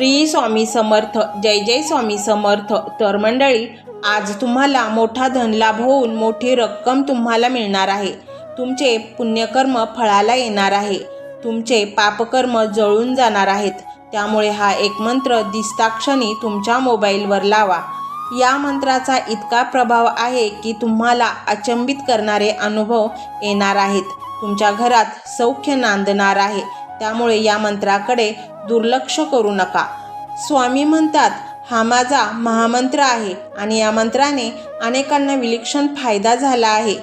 श्री स्वामी समर्थ जय जय स्वामी समर्थ. तर मंडळी आज तुम्हाला मोठा धनलाभ होऊन मोठी रक्कम तुम्हाला मिळणार आहे. तुमचे पुण्यकर्म फळाला येणार आहे. तुमचे पापकर्म जळून जाणार आहेत. त्यामुळे हा एक मंत्र दिसताक्षणी तुमच्या मोबाईलवर लावा. या मंत्राचा इतका प्रभाव आहे की तुम्हाला अचंबित करणारे अनुभव येणार आहेत. तुमच्या घरात सौख्य नांदणार आहे. त्यामुळे या मंत्राकडे दुर्लक्ष करू नका. स्वामी म्हणतात हा माझा महामंत्र आहे आणि या मंत्राने अनेकांना विलक्षण फायदा झाला आहे.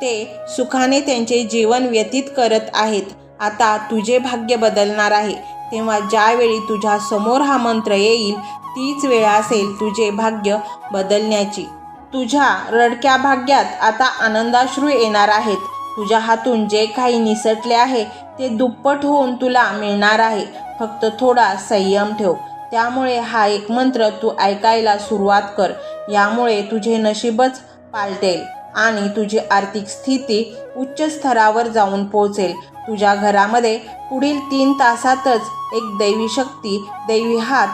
ते सुखाने त्यांचे जीवन व्यतीत करत आहेत. आता तुझे भाग्य बदलणार आहे. तेव्हा ज्यावेळी तुझ्या समोर हा मंत्र येईल तीच वेळ असेल तुझे भाग्य बदलण्याची. तुझ्या रडक्या भाग्यात आता आनंदाश्रू येणार आहेत. तुझ्या हातून जे काही निसटले आहे ते दुप्पट होऊन तुला मिळणार आहे. फक्त थोडा संयम ठेव. त्यामुळे हा एक मंत्र तू ऐकायला सुरुवात कर. यामुळे तुझे नशीबच पालटेल आणि तुझी आर्थिक स्थिती उच्च स्तरावर जाऊन पोहोचेल. तुझ्या घरामध्ये पुढील तीन तासातच एक दैवी शक्ती दैवी हात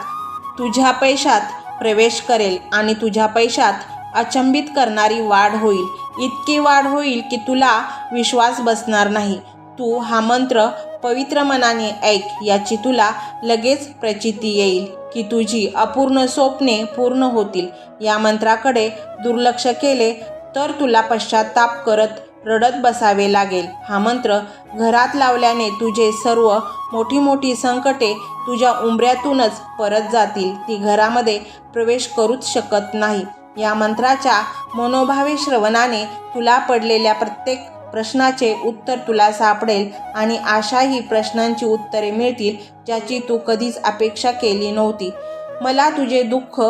तुझ्या पैशात प्रवेश करेल आणि तुझ्या पैशात अचंबित करणारी वाढ होईल. इतकी वाढ होईल की तुला विश्वास बसणार नाही. तू हा मंत्र पवित्र मनाने ऐक याची तुला लगेच प्रचिती येईल की तुझी अपूर्ण स्वप्ने पूर्ण होतील. या मंत्राकडे दुर्लक्ष केले तर तुला पश्चाताप करत रडत बसावे लागेल. हा मंत्र घरात लावल्याने तुझे सर्व मोठी मोठी संकटे तुझ्या उंबऱ्यातूनच परत जातील. ती घरामध्ये प्रवेश करूच शकत नाही. या मंत्राच्या मनोभावी श्रवणाने तुला पडलेल्या प्रत्येक प्रश्नाचे उत्तर तुला सापडेल आणि अशाही प्रश्नांची उत्तरे मिळतील ज्याची तू कधीच अपेक्षा केली नव्हती. मला तुझे दुःख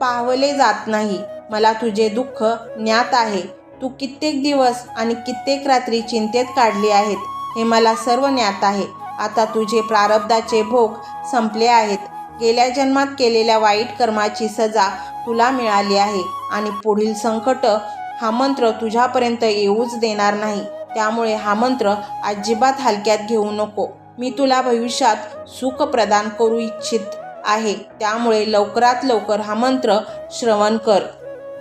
पाहवले जात नाही. मला तुझे दुःख ज्ञात आहे. तू कित्येक दिवस आणि कित्येक रात्री चिंतेत काढली आहेत. हे मला सर्व ज्ञात आहे. आता तुझे प्रारब्धाचे भोग संपले आहेत. गेल्या जन्मात केलेल्या वाईट कर्माची सजा तुला मिळाली आहे. आणि पुढील संकट हा मंत्र तुझ्यापर्यंत येऊच देणार नाही. त्यामुळे हा मंत्र अजिबात हलक्यात घेऊ नको. मी तुला भविष्यात सुख प्रदान करू इच्छित आहे. त्यामुळे लवकरात लवकर हा मंत्र श्रवण कर.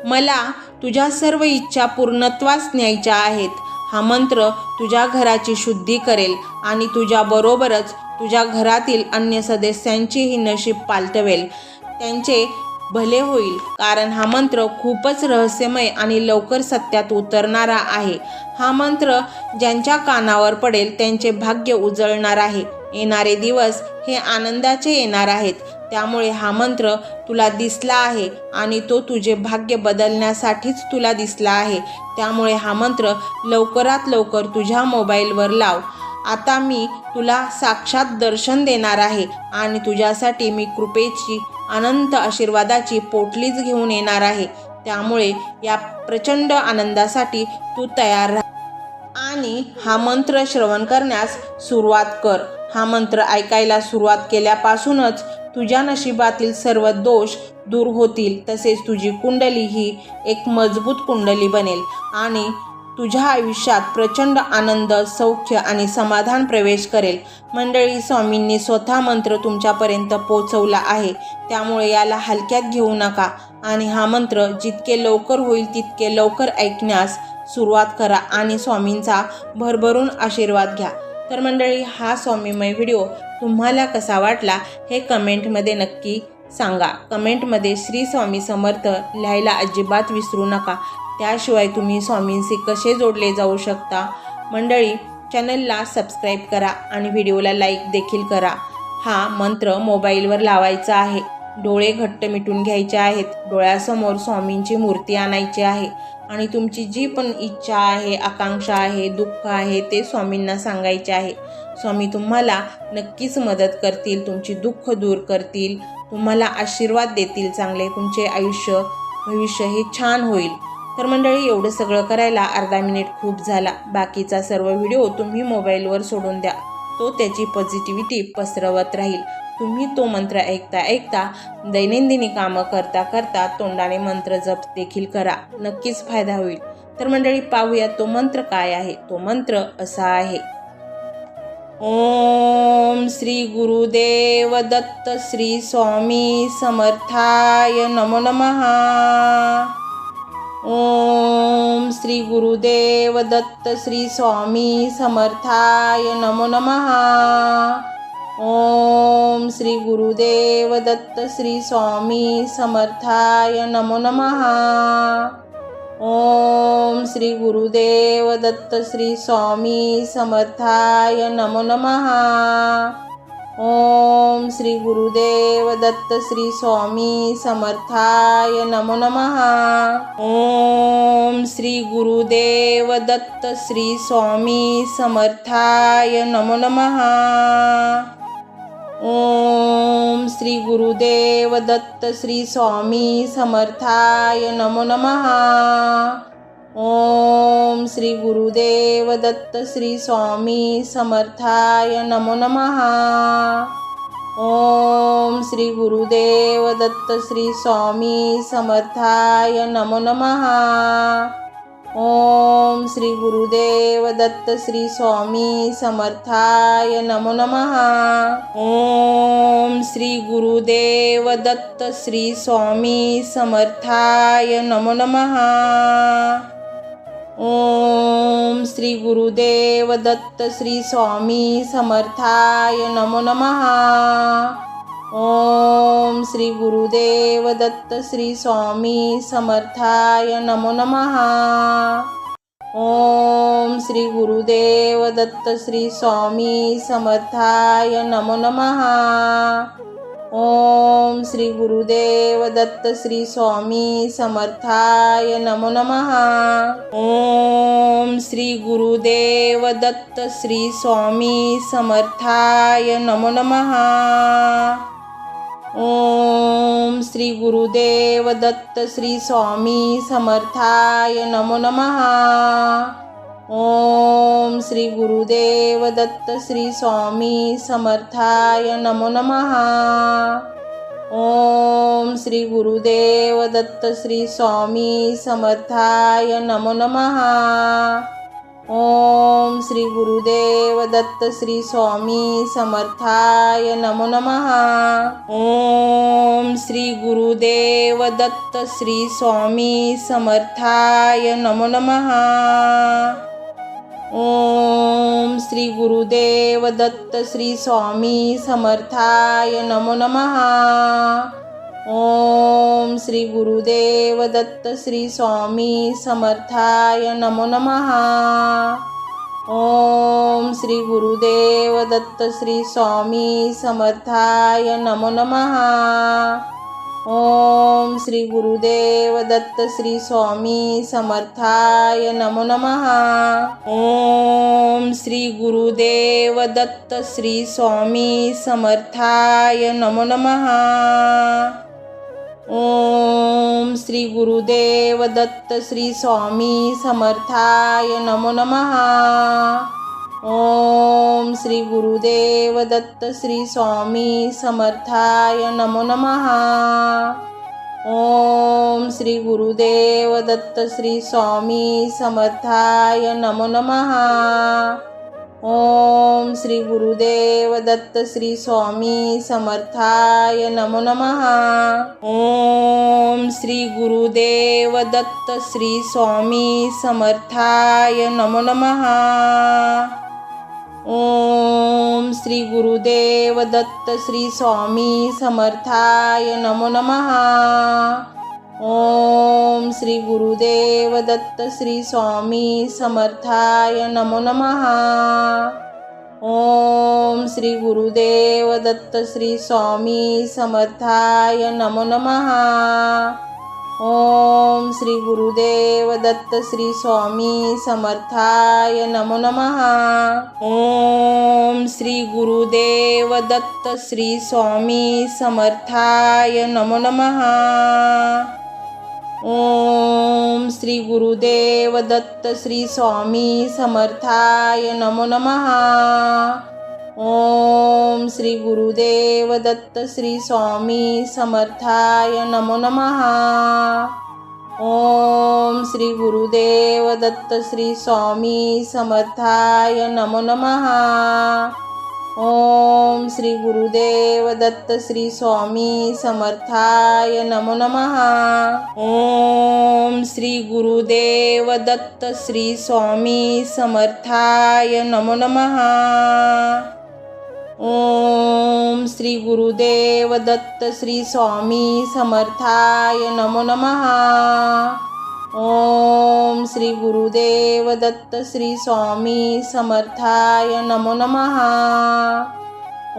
मला तुझ्या सर्व इच्छा पूर्णत्वास न्यायच्या आहेत. हा मंत्र तुझ्या घराची शुद्धी करेल आणि तुझ्याबरोबरच तुझ्या घरातील अन्य सदस्यांचीही नशीब पालटवेल. त्यांचे भले होईल कारण हा मंत्र खूपच रहस्यमय आणि लवकर सत्यात उतरणारा आहे. हा मंत्र ज्यांच्या कानावर पडेल त्यांचे भाग्य उजळणार आहे. येणारे दिवस हे आनंदाचे येणार आहेत. त्यामुळे हा मंत्र तुला दिसला आहे आणि तो तुझे भाग्य बदलण्यासाठीच तुला दिसला आहे. त्यामुळे हा मंत्र लवकरात लवकर तुझ्या मोबाईलवर लाव. आता मी तुला साक्षात दर्शन देणार आहे आणि तुझ्यासाठी मी कृपेची अनंत आशीर्वादाची पोटलीच घेऊन येणार आहे. त्यामुळे या प्रचंड आनंदासाठी तू तयार राहा. आणि हा मंत्र श्रवण करण्यास सुरुवात कर. हा मंत्र ऐकायला सुरुवात केल्यापासूनच तुझ्या नशिबातील सर्व दोष दूर होतील. तसेच तुझी कुंडली ही एक मजबूत कुंडली बनेल. आणि तुझ्या आयुष्यात प्रचंड आनंद सौख्य आणि समाधान प्रवेश करेल. मंडळी स्वामींनी स्वतः मंत्र तुमच्यापर्यंत पोचवला आहे. त्यामुळे याला हलक्यात घेऊ नका. आणि हा मंत्र जितके लवकर होईल तितके लवकर ऐकण्यास सुरुवात करा आणि स्वामींचा भरभरून आशीर्वाद घ्या. तर मंडळी हा स्वामीमय व्हिडिओ तुम्हाला कसा वाटला हे कमेंटमध्ये नक्की सांगा. कमेंटमध्ये श्री स्वामी समर्थ लिहायला अजिबात विसरू नका. त्याशिवाय तुम्ही स्वामींशी कसे जोडले जाऊ शकता? मंडळी चॅनलला सबस्क्राईब करा आणि व्हिडिओला लाईक देखील करा. हा मंत्र मोबाईलवर लावायचा आहे. डोळे घट्ट मिटून घ्यायचे आहेत. डोळ्यासमोर स्वामींची मूर्ती आणायची आहे. आणि तुमची जी पण इच्छा आहे आकांक्षा आहे दुःख आहे ते स्वामींना सांगायचे आहे. स्वामी तुम्हाला नक्कीच मदत करतील तुमची दुःख दूर करतील तुम्हाला आशीर्वाद देतील चांगले तुमचे आयुष्य भविष्य हे छान होईल. तर मंडळी एवढं सगळं करायला अर्धा मिनिट खूप झाला. बाकीचा सर्व व्हिडिओ तुम्ही मोबाईलवर सोडून द्या. तो त्याची पॉझिटिव्हिटी पसरवत राहील. तुम्ही तो मंत्र ऐकता ऐकता दैनंदिनी कामं करता करता तोंडाने मंत्र जप देखील करा. नक्कीच फायदा होईल. तर मंडळी पाहूया तो मंत्र काय आहे. तो मंत्र असा आहे. ओम श्री गुरुदेव दत्त श्री स्वामी समर्थाय नमो नमः. ओम श्री गुरुदेव दत्त श्री स्वामी समर्थाय नमो नमः. ओम श्री गुरुदेव दत्त श्री स्वामी समर्थाय नमो नमः. ओम श्री गुरुदेव दत्त श्री स्वामी समर्थाय नमो नमः. ओम श्री गुरुदेव दत्त श्री स्वामी समर्थाय नमो नमः। ओम श्री गुरुदेव दत्त श्री स्वामी समर्थाय नमो नमः। ओम श्री गुरुदेव दत्त श्री स्वामी समर्थाय नमो नमः। ओम श्री गुरुदेव दत्त श्री स्वामी समर्थाय नमो नमः। ओम श्री गुरुदेव दत्त श्री स्वामी समर्थाय नमो नमः। ओम श्री गुरुदेव दत्त श्री स्वामी समर्थाय नमो नमः। ओम श्री गुरुदेव दत्त श्री स्वामी समर्थाय नमो नमः। ओम श्री गुरुदेव दत्त श्री स्वामी समर्थाय नमो नमः। ओम श्री गुरुदेव दत्त श्री स्वामी समर्थाय नमो नमः। ओम श्री गुरुदेव दत्त श्री स्वामी समर्थाय नमो नमः। ओम श्री गुरुदेव दत्त श्री स्वामी समर्थाय नमो नमः। ओम श्री गुरुदेव दत्त श्री स्वामी समर्थाय नमो नमः। ओम श्री गुरुदेव दत्त श्री स्वामी समर्थाय नमो नमः। ओम श्री गुरुदेव दत्त श्री स्वामी समर्थाय नमो नमः। ओम श्री गुरुदेव दत्त श्री स्वामी समर्थाय नमो नमः। ओम श्री गुरुदेव दत्त श्री स्वामी समर्थाय नमो नमः। ओम श्री गुरुदेव दत्त श्री स्वामी समर्थाय नमो नमः। ओम श्री गुरुदेव दत्त श्री स्वामी समर्थाय नमो नमः. ओम श्री गुरुदेव दत्त श्री स्वामी समर्थाय नमो नमः. ओम श्री गुरुदेव दत्त श्री स्वामी समर्थाय नमो नमः. ओम श्री गुरुदेव दत्त श्री स्वामी समर्थाय नमो नमः. ओम श्री गुरुदेव दत्त श्री स्वामी समर्थाय नमो नमः. ओम श्री गुरुदेव दत्त श्री स्वामी समर्थाय नमो नमः. ओम श्री गुरुदेव दत्त श्री स्वामी समर्थाय नमो नमः. ओम श्री गुरुदेव दत्त श्री स्वामी समर्थाय नमो नमः. ओम श्री गुरुदेव दत्त श्री स्वामी समर्थाय नमो नमः. ओम श्री गुरुदेव दत्त श्री स्वामी समर्थाय नमो नमः. ओम श्री गुरुदेव दत्त श्री स्वामी समर्थाय नमो नमः। ओम श्री गुरुदेव दत्त श्री स्वामी समर्थाय नमो नमः। ओम श्री गुरुदेव दत्त श्री स्वामी समर्थाय नमो नमः। ओम श्री गुरुदेव दत्त श्री स्वामी समर्थाय नमो नमः. ओम श्री गुरुदेव दत्त श्री स्वामी समर्थाय नमो नमः. ओम श्री गुरुदेव दत्त श्री स्वामी समर्थाय नमो नमः. ओम श्री गुरुदेव दत्त श्री स्वामी समर्थाय नमो नमः। ओम श्री गुरुदेव दत्त श्री स्वामी समर्थाय नमो नमः। ओम श्री गुरुदेव दत्त श्री स्वामी समर्थाय नमो नमः। ओम श्री गुरुदेव दत्त श्री स्वामी समर्थाय नमो नमः। ओम श्री गुरुदेव दत्त श्री स्वामी समर्थाय नमो नमः। ओम श्री गुरुदेव दत्त श्री स्वामी समर्थाय नमो नमः।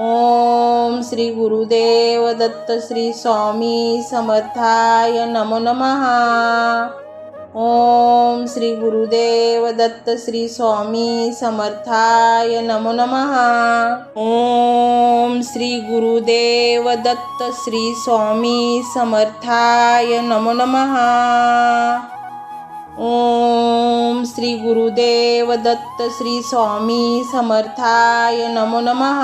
ओम श्री गुरुदेव दत्त श्री स्वामी समर्थाय नमो नमः। ओम श्री गुरुदेव दत्त श्री स्वामी समर्थाय नमो नमः. ओम श्री गुरुदेव दत्त श्री स्वामी समर्थाय नमो नमः. ओम श्री गुरुदेव दत्त श्री स्वामी समर्थाय नमो नमः.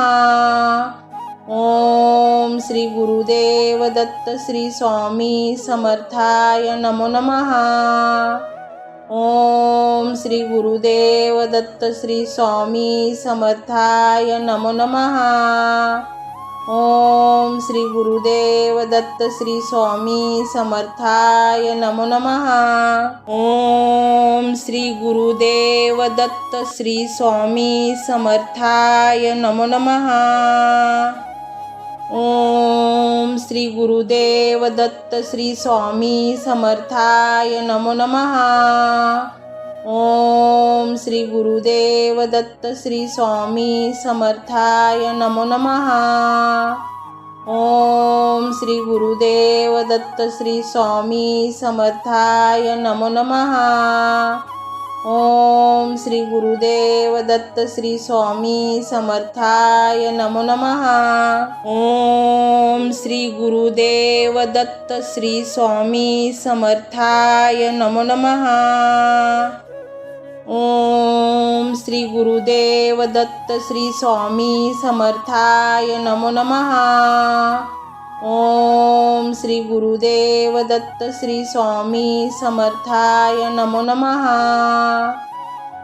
ओम श्री गुरुदेव दत्त श्री स्वामी समर्थाय नमो नमः. ओम श्री गुरुदेव दत्त श्री स्वामी समर्थाय नमो नमः. ओम श्री गुरुदेव दत्त श्री स्वामी समर्थाय नमो नमः. ओम श्री गुरुदेव दत्त श्री स्वामी समर्थाय नमो नमः. ओम श्री गुरुदेव दत्त श्री स्वामी समर्थाय नमो नमः। ओम श्री गुरुदेव दत्त श्री स्वामी समर्थाय नमो नमः। ओम श्री गुरुदेव दत्त श्री स्वामी समर्थाय नमो नमः। ओम श्री गुरुदेव दत्त श्री स्वामी समर्थाय नमो नमः. ओम श्री गुरुदेव दत्त श्री स्वामी समर्थाय नमो नमः. ओम श्री गुरुदेव दत्त श्री स्वामी समर्थाय नमो नमः. ओम श्री गुरुदेव दत्त श्री स्वामी समर्थाय नमो नमः।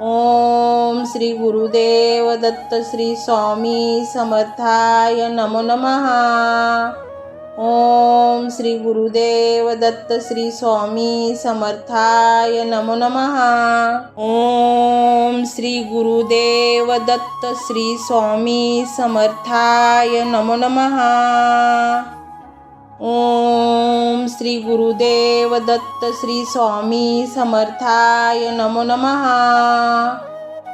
ओम श्री गुरुदेव दत्त श्री स्वामी समर्थाय नमो नमः। ओम श्री गुरुदेव दत्त श्री स्वामी समर्थाय नमो नमः। ओम श्री गुरुदेव दत्त श्री स्वामी समर्थाय नमो नमः। ओम श्री गुरुदेव दत्त श्री स्वामी समर्थाय नमो नमः।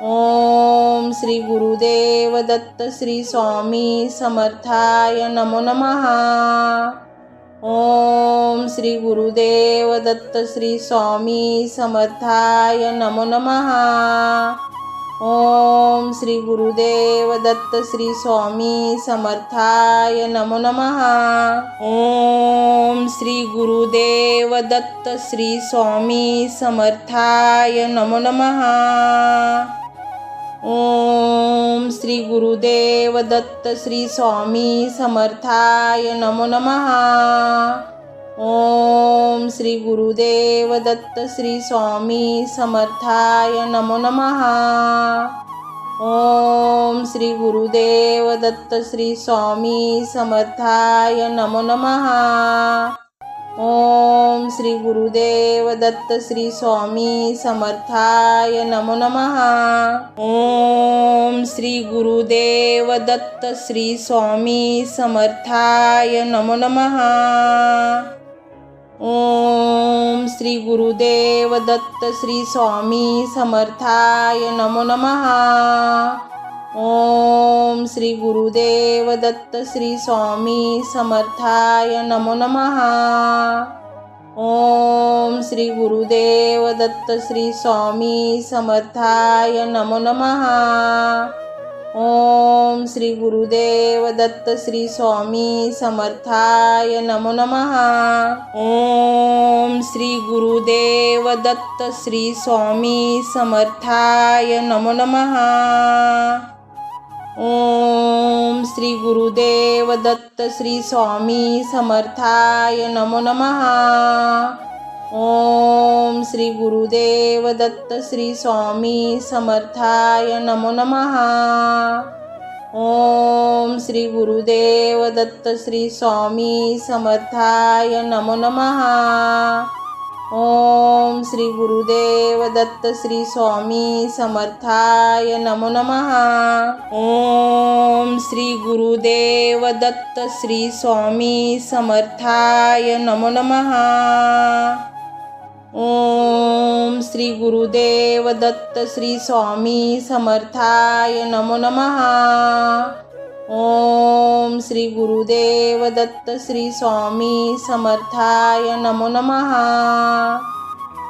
ओम श्री गुरुदेव दत्त श्री स्वामी समर्थाय नमो नमः। ओम श्री गुरुदेव दत्त श्री स्वामी समर्थाय नमो नमः। ओम श्री गुरुदेव दत्त श्री स्वामी समर्थाय नमो नमः. ओम श्री गुरुदेव दत्त श्री स्वामी समर्थाय नमो नमः. ओम श्री गुरुदेव दत्त श्री स्वामी समर्थाय नमो नमः. ओम श्री गुरुदेव दत्त श्री स्वामी समर्थाय नमो नमः। ओम श्री गुरुदेव दत्त श्री स्वामी समर्थाय नमो नमः। ओम श्री गुरुदेव दत्त श्री स्वामी समर्थाय नमो नमः। ओम श्री गुरुदेव दत्त श्री स्वामी समर्थाय नमो नमः। ओम श्री गुरुदेव दत्त श्री स्वामी समर्थाय नमो नमः। ओम श्री गुरुदेव दत्त श्री स्वामी समर्थाय नमो नमः। ओम श्री गुरुदेव दत्त श्री स्वामी समर्थाय नमो नमः। ओम श्री गुरुदेव दत्त श्री स्वामी समर्थाय नमो नमः. ओम श्री गुरुदेव दत्त श्री स्वामी समर्थाय नमो नमः. ओम श्री गुरुदेव दत्त श्री स्वामी समर्थाय नमो नमः. ओम श्री गुरुदेव दत्त श्री स्वामी समर्थाय नमो नमः। ओम श्री गुरुदेव दत्त श्री स्वामी समर्थाय नमो नमः। ओम श्री गुरुदेव दत्त श्री स्वामी समर्थाय नमो नमः। ओम श्री गुरुदेव दत्त श्री स्वामी समर्थाय नमो नमः। ओम श्री गुरुदेव दत्त श्री स्वामी समर्थाय नमो नमः। ओम श्री गुरुदेव दत्त श्री स्वामी समर्थाय नमो नमः।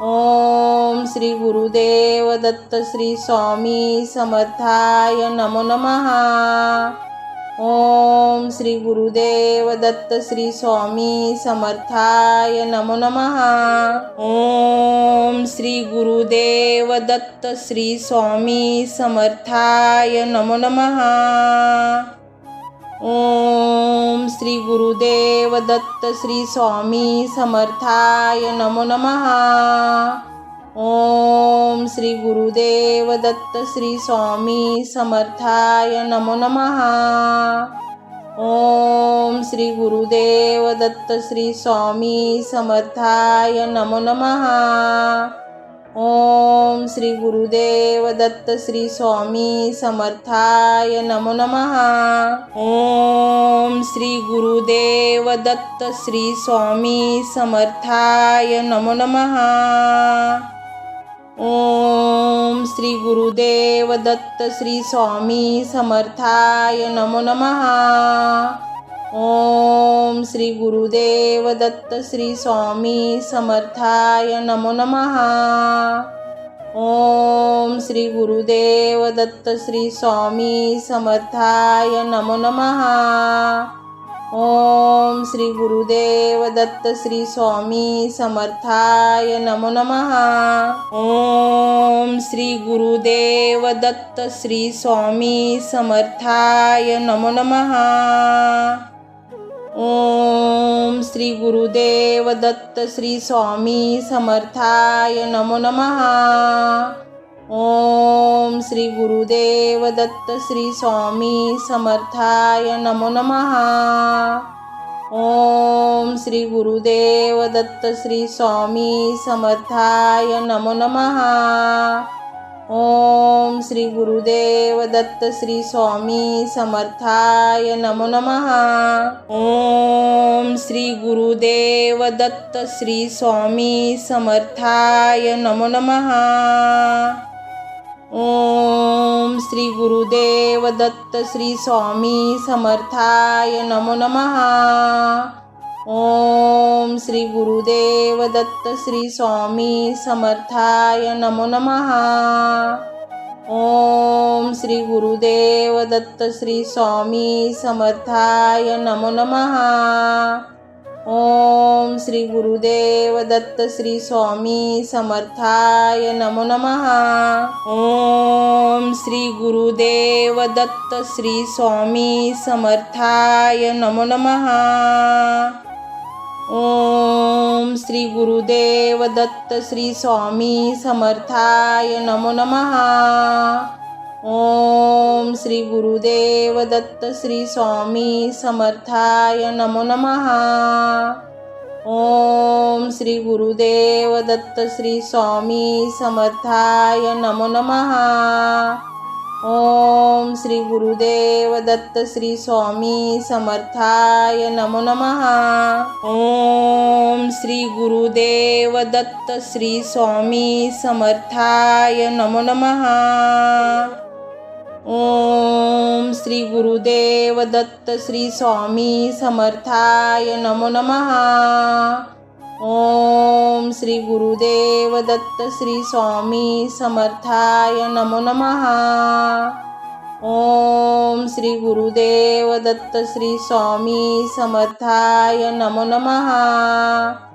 ओम श्री गुरुदेव दत्त श्री स्वामी समर्थाय नमो नमः। ओम श्री गुरुदेव दत्त श्री स्वामी समर्थाय नमो नमः. ओम श्री गुरुदेव दत्त श्री स्वामी समर्थाय नमो नमः. ओम श्री गुरुदेव दत्त श्री स्वामी समर्थाय नमो नमः. ओम श्री गुरुदेव दत्त श्री स्वामी समर्थाय नमो नमः. ओम श्री गुरुदेव दत्त श्री स्वामी समर्थाय नमो नमः. ओम श्री गुरुदेव दत्त श्री स्वामी समर्थाय नमो नमः. ओम श्री गुरुदेव दत्त श्री स्वामी समर्थाय नमो नमः. ओम श्री गुरुदेव दत्त श्री स्वामी समर्थाय नमो नमः। ओम श्री गुरुदेव दत्त श्री स्वामी समर्थाय नमो नमः। ओम श्री गुरुदेव दत्त श्री स्वामी समर्थाय नमो नमः। ओम श्री गुरुदेव दत्त श्री स्वामी समर्थाय नमो नमः. ओम श्री गुरुदेव दत्त श्री स्वामी समर्थाय नमो नमः. ओम श्री गुरुदेव दत्त श्री स्वामी समर्थाय नमो नमः. ओम श्री गुरुदेव दत्त श्री स्वामी समर्थाय नमो नमः। ओम श्री गुरुदेव दत्त श्री स्वामी समर्थाय नमो नमः। ओम श्री गुरुदेव दत्त श्री स्वामी समर्थाय नमो नमः। ओम श्री गुरुदेव दत्त श्री स्वामी समर्थाय नमो नमः। ओम श्री गुरुदेव दत्त श्री स्वामी समर्थाय नमो नमः. ओम श्री गुरुदेव दत्त श्री स्वामी समर्थाय नमो नमः. ओम श्री गुरुदेव दत्त श्री स्वामी समर्थाय नमो नमः. ओम श्री गुरुदेव दत्त श्री स्वामी समर्थाय नमो नमः. ओम श्री गुरुदेव दत्त श्री स्वामी समर्थाय नमो नमः. ओम श्री गुरुदेव दत्त श्री स्वामी समर्थाय नमो नमः. ओम श्री गुरुदेव दत्त श्री स्वामी समर्थाय नमो नमः। ओम श्री गुरुदेव दत्त श्री स्वामी समर्थाय नमो नमः। ओम श्री गुरुदेव दत्त श्री स्वामी समर्थाय नमो नमः। ओम श्री गुरुदेव दत्त श्री स्वामी समर्थाय नमो नमः। ओम श्री गुरुदेव दत्त श्री स्वामी समर्थाय नमो नमः. ओम श्री गुरुदेव दत्त श्री स्वामी समर्थाय नमो नमः. ओम श्री गुरुदेव दत्त श्री स्वामी समर्थाय नमो नमः.